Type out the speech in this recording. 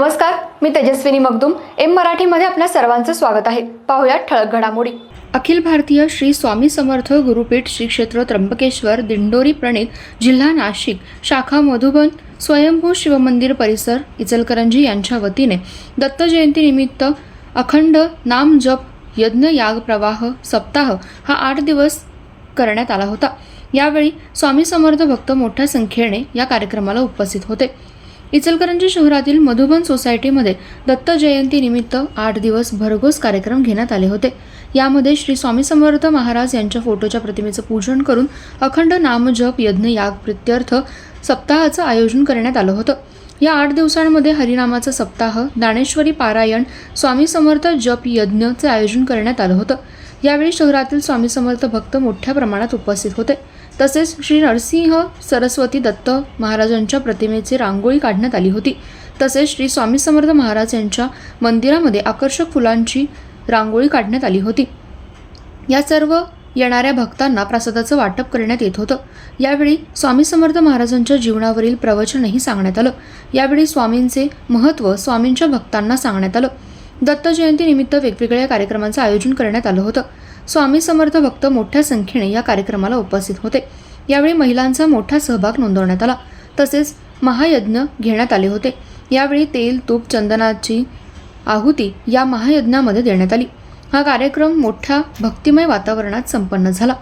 नमस्कार मी तेजस्विनी मगदुम. एम मराठीमध्ये आपल्या सर्वांचं स्वागत आहे. पाहुयात ठळक घडामोडी. अखिल भारतीय श्री स्वामी समर्थ गुरुपीठ श्री क्षेत्र त्र्यंबकेश्वर दिंडोरी प्रणित जिल्हा नाशिक शाखा मधुबन स्वयंभू शिवमंदिर परिसर इचलकरंजी यांच्या वतीने दत्त जयंतीनिमित्त अखंड नाम जप यज्ञ याग प्रवाह सप्ताह हा आठ दिवस करण्यात आला होता. यावेळी स्वामी समर्थ भक्त मोठ्या संख्येने या कार्यक्रमाला उपस्थित होते. इचलकरंजी शहरातील मधुबन सोसायटीमध्ये दत्त जयंतीनिमित्त आठ दिवस भरघोस कार्यक्रम घेण्यात आले होते. यामध्ये श्री स्वामी समर्थ महाराज यांच्या फोटोच्या प्रतिमेचं पूजन करून अखंड नामजप यज्ञ याग प्रित्यर्थ सप्ताहाचं आयोजन करण्यात आलं होतं. या आठ दिवसांमध्ये हरिनामाचा सप्ताह ज्ञानेश्वरी पारायण स्वामी समर्थ जप यज्ञचं आयोजन करण्यात आलं होतं. यावेळी शहरातील स्वामी समर्थ भक्त मोठ्या प्रमाणात उपस्थित होते. तसेच श्री नरसिंह सरस्वती दत्त महाराजांच्या प्रतिमेची रांगोळी काढण्यात आली होती. तसेच श्री स्वामी समर्थ महाराज यांच्या मंदिरामध्ये आकर्षक फुलांची रांगोळी काढण्यात आली होती. या सर्व येणाऱ्या भक्तांना प्रसादाचं वाटप करण्यात येत होतं. यावेळी स्वामी समर्थ महाराजांच्या जीवनावरील प्रवचनही सांगण्यात आलं. यावेळी स्वामींचे महत्त्व स्वामींच्या भक्तांना सांगण्यात आलं. दत्त जयंतीनिमित्त वेगवेगळ्या कार्यक्रमांचं आयोजन करण्यात आलं होतं. स्वामी समर्थ भक्त मोठ्या संख्येने या कार्यक्रमाला उपस्थित होते. यावेळी महिलांचा मोठा सहभाग नोंदवण्यात आला. तसेच महायज्ञ घेण्यात आले होते. यावेळी तेल तूप चंदनाची आहुती या महायज्ञामध्ये देण्यात आली. हा कार्यक्रम मोठ्या भक्तिमय वातावरणात संपन्न झाला.